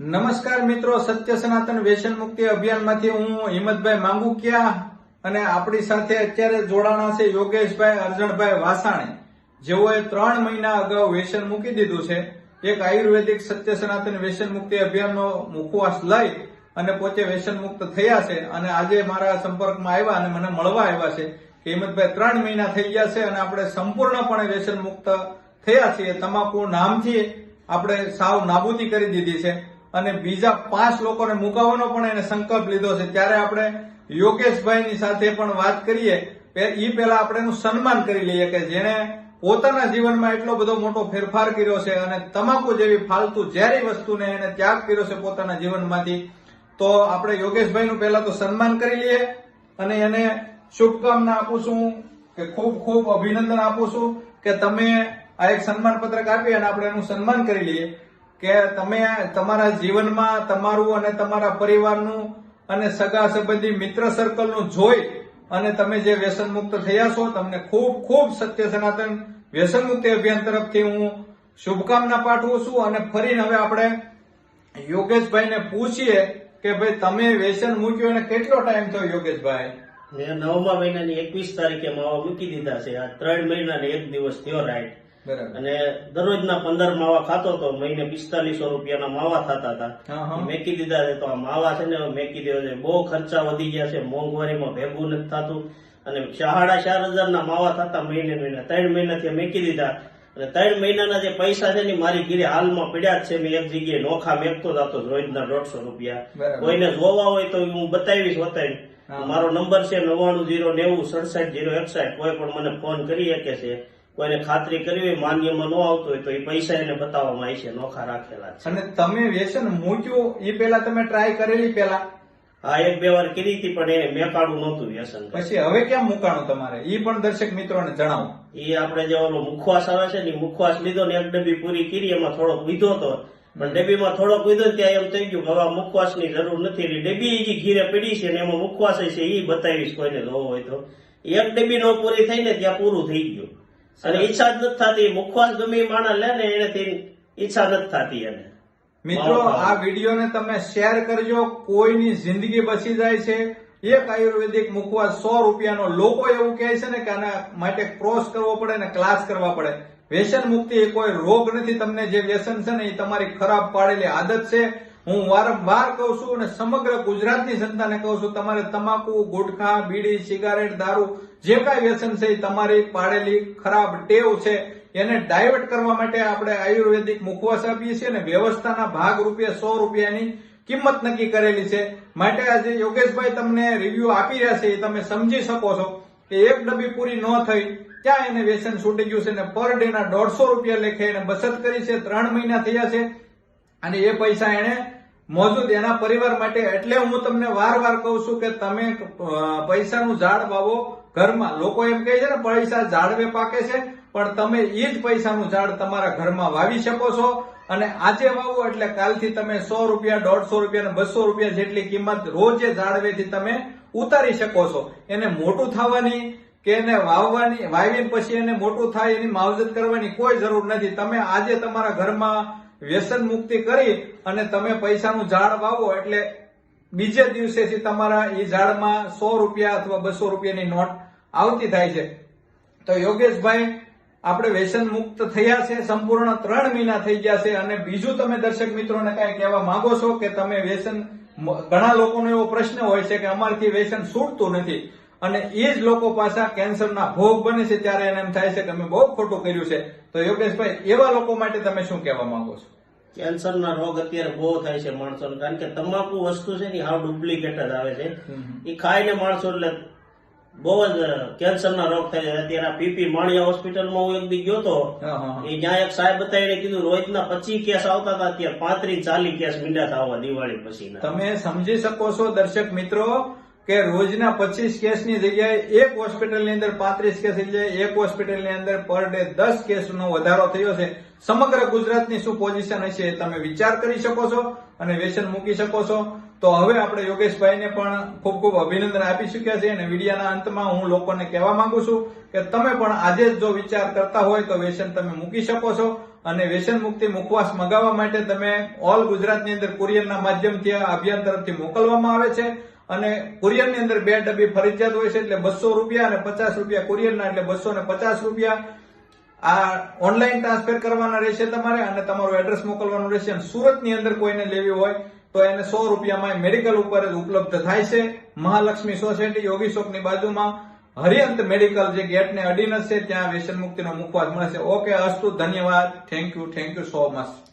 નમસ્કાર મિત્રો, સત્ય સનાતન વ્યસન મુક્તિ અભિયાનમાંથી હું હિંમતભાઈ માંગુકિયા અને આપણી સાથે અત્યારે જોડાણા છે યોગેશભાઈ અર્જણભાઈ વાસાણી. જેઓએ ત્રણ મહિના અગાઉ વ્યસન મૂકી દીધું છે. એક આયુર્વેદિક સત્ય સનાતન વ્યસન મુક્તિ અભિયાનનો મુખવાસ લઈ અને પોતે વ્યસન મુક્ત થયા છે અને આજે મારા સંપર્કમાં આવ્યા અને મને મળવા આવ્યા છે કે હિંમતભાઈ ત્રણ મહિના થઈ ગયા છે અને આપણે સંપૂર્ણપણે વ્યસન મુક્ત થયા છીએ. તમાકુ નામથી આપણે સાવ નાબૂદી કરી દીધી છે. અને બીજા પાંચ લોકોને મુકાવવાનો પણ એને સંકલ્પ લીધો છે. ત્યારે આપણે યોગેશભાઈની સાથે પણ વાત કરીએ એ પહેલા આપણે એનું સન્માન કરી લઈએ કે જેણે પોતાના જીવનમાં એટલો બધો મોટો ફેરફાર કર્યો છે અને તમાકુ જેવી ફાલતુ ઝેરી વસ્તુને એને ત્યાગ કર્યો છે પોતાના જીવનમાંથી. તો આપણે યોગેશભાઈનું પહેલા તો સન્માન કરી લઈએ અને એને શુભકામના આપું છું, કે ખૂબ ખૂબ અભિનંદન આપું છું કે તમે આ એક સન્માન પત્રક આપી અને આપણે એનું સન્માન કરી લઈએ. કે તમે તમારા જીવનમાં તમારું અને તમારા પરિવારનું અને સગા સંબંધી મિત્ર સર્કલનું જોઈ અને તમે જે વ્યસન મુક્ત થયા છો, તમને ખૂબ ખૂબ સત્ય સનાતન વ્યસન મુક્તિ અભિયાન તરફથી હું શુભકામના પાઠવું છું અને ફરીને હવે આપણે યોગેશભાઈને પૂછીએ કે ભાઈ, તમે વ્યસન મૂક્યું અને કેટલો ટાઈમ થયો યોગેશભાઈ? મેં નવમા મહિનાની એકવીસ તારીખે માવા મૂકી દીધા છે. આ ત્રણ મહિના ને એક દિવસ થયો રાઈટ. અને દરરોજના પંદર માવા ખાતો હતો મહિને પિસ્તાલીસો રૂપિયાના માવા થતા હતા. મેકી દીધા તો આ માવા છે ને મેકી દીધો છે. બહુ ખર્ચા વધી ગયા છે મોંઘવારીમાં ભેગું નથી થતું. અને સાડા ચાર હજારના માવા થતા મહિને મહિને. ત્રણ મહિનાથી મેકી દીધા. અને ત્રણ મહિનાના જે પૈસા છે ને મારી ઘીરે હાલમાં પડ્યા જ છે. મેં એક જગ્યાએ નોખા મેકતો જતો રોજના દોઢસો રૂપિયા. કોઈને જોવા હોય તો હું બતાવીશ હા. મારો નંબર છે નવ્વાણું જીરો નેવું સડસઠ જીરો એકસઠ. કોઈ પણ મને ફોન કરી શકે છે. કોઈને ખાતરી કરવી હોય માન્યમાં ન આવતું હોય તો એ પૈસા એને બતાવવામાં આવશે નોખા રાખેલા છે. અને તમે વ્યસન મૂક્યું એ પેલા તમે ટ્રાય કરેલી પેલા હા એક બે વાર કરી હતી પણ એને મેકાડું નહોતું વ્યસન પછી હવે કેમ મુકાણું તમારે? એ પણ દર્શક મિત્રોને જણાવો. એ આપણે જે ઓલો મુખવાસ આવે છે ને મુખવાસ લીધો ને એક ડબ્બી પૂરી કરી એમાં થોડોક લીધો હતો. પણ ડબ્બીમાં થોડોક લીધો ત્યાં એમ થઈ ગયું કે હવે મુખવાસની જરૂર નથી. એટલે ડબ્બી જે ઘીરે પડી છે ને એમાં મુખવાસ છે એ બતાવીશ કોઈને જોવો હોય તો. એક ડબ્બી નો પૂરી થઈને ત્યાં પૂરું થઈ ગયું. અને ઈચ્છા જ નથી થતી. મુખવાસ ગમે માણસ લે ને એને ઈચ્છા નથી થતી એને. મિત્રો. આ વિડીયોને તમે શેર કરજો. કોઈની જિંદગી બચી જાય છે. એક આયુર્વેદિક મુખવાસ સો રૂપિયાનો. લોકો એવું કહે છે ને કે આના માટે ક્રોસ કરવો પડે ને ક્લાસ કરવા પડે. વ્યસન મુક્તિ એ કોઈ રોગ નથી. તમને જે વ્યસન છે ને એ તમારી ખરાબ પાડેલી આદત છે. હું વારંવાર કહું છું અને સમગ્ર ગુજરાતની જનતાને કહું છું, તમારે તમાકુ, ગુટખા, બીડી, સિગારેટ, દારૂ, જે કાંઈ વ્યસન છે એ તમારી પાડેલી ખરાબ ટેવ છે, એને ડાયવર્ટ કરવા માટે આપણે આયુર્વેદિક મુખવાસ આપીએ છીએ અને વ્યવસ્થાના ભાગ રૂપે સો રૂપિયાની કિંમત નક્કી કરેલી છે. માટે આજે યોગેશભાઈ તમને રિવ્યુ આપી રહ્યા છે, એ તમે સમજી શકો છો કે એક ડબ્બી પૂરી ન થઈ ત્યાં એને વ્યસન છૂટી ગયું છે અને પર ડે ના દોઢસો રૂપિયા લેખે એને બચત કરી છે, ત્રણ મહિના થયા છે અને એ પૈસા એને મોજૂદ એના પરિવાર માટે એટલે હું તમને વાર વાર કહું છું કે તમે પૈસાનું ઝાડ વાવો ઘરમાં. લોકો એમ કહે છે ને, પૈસા ઝાડવે પાકે છે. પણ તમે એ જ પૈસાનું ઝાડ તમારા ઘરમાં વાવી શકો છો. અને આજે વાવો એટલે કાલથી તમે સો રૂપિયા, દોઢસો રૂપિયા બસો રૂપિયા જેટલી કિંમત રોજે ઝાડવેથી તમે ઉતારી શકો છો. એને મોટું થવાની કે એને વાવવાની, વાવીને પછી એને મોટું થાય એની માવજત કરવાની કોઈ જરૂર નથી. તમે આજે તમારા ઘરમાં વ્યસન મુક્તિ કરી અને તમે પૈસાનું ઝાડ વાવો એટલે બીજે દિવસેથી તમારા એ ઝાડમાં સો રૂપિયા અથવા બસો રૂપિયાની નોટ આવતી થાય છે. તો યોગેશભાઈ, આપણે વ્યસન મુક્ત થયા છે, સંપૂર્ણ ત્રણ મહિના થઈ ગયા છે અને બીજું તમે દર્શક મિત્રોને કઈ કહેવા માંગો છો કે તમે વ્યસન, ઘણા લોકોનો એવો પ્રશ્ન હોય છે કે અમારથી વ્યસન છૂટતું નથી. અને એ જ લોકો પાછા કેન્સરના ભોગ બને છે ત્યારે એને એમ થાય છે કે અમે બહુ ખોટું કર્યું છે. તો યોગેશભાઈ એવા લોકો માટે તમે શું કહેવા માંગો છો? કેન્સરના રોગ અત્યારે બહુ થાય છે માણસોને કારણ કે તમાકુ વસ્તુ છે ને હાવ ડુપ્લિકેટ જ આવે છે. એ ખાઈને માણસો એટલે બહુ જ કેન્સરના રોગ થાય છે. અત્યારે પીપી માણિયા હોસ્પિટલમાં હું એક દી ગયો તો. એ જ્યાં એક સાહેબ બતાવીને કીધું રોજના પચીસ કેસ આવતા હતા અત્યારે પાંત્રીસ ચાલીસ કેસ મીંડા થવા દિવાળી પછી તમે સમજી શકો છો દર્શક મિત્રો કે રોજના પચીસ કેસની જગ્યાએ એક હોસ્પિટલની અંદર પાંત્રીસ કેસ એટલે એક હોસ્પિટલની અંદર પર ડે દસ કેસનો વધારો થયો છે. સમગ્ર ગુજરાતની શું પોઝિશન હશે એ તમે વિચાર કરી શકો છો અને વ્યસન મૂકી શકો છો. તો હવે આપણે યોગેશભાઈને પણ ખૂબ ખૂબ અભિનંદન આપી ચૂક્યા છે અને વિડીયાના અંતમાં હું લોકોને કહેવા માંગુ છું કે તમે પણ આજે જ જો વિચાર કરતા હોય તો વ્યસન તમે મૂકી શકો છો અને વ્યસન મુક્તિ મુખવાસ મગાવવા માટે તમે ઓલ ગુજરાતની અંદર કુરિયરના માધ્યમથી આ અભિયાન તરફથી મોકલવામાં આવે છે. અને કુરિયરની અંદર બે ડબ્બી ફરજિયાત હોય છે એટલે બસો રૂપિયા અને પચાસ રૂપિયા કુરિયરના, એટલે બસો ને પચાસ રૂપિયા. આ ઓનલાઈન ટ્રાન્સફર કરવાના રહેશે તમારે અને તમારું એડ્રેસ મોકલવાનું રહેશે અને સુરતની અંદર કોઈને લેવી હોય તો એને સો રૂપિયામાં મેડિકલ ઉપર જ ઉપલબ્ધ થાય છે. મહાલક્ષ્મી સોસાયટી યોગી ચોકની બાજુમાં. હરિયંત મેડિકલ જે ગેટને અડીને છે, ત્યાં વ્યસન મુક્તિનો મુખવાદ મળે છે ઓકે, અસ્તુ, ધન્યવાદ. Thank you thank you so much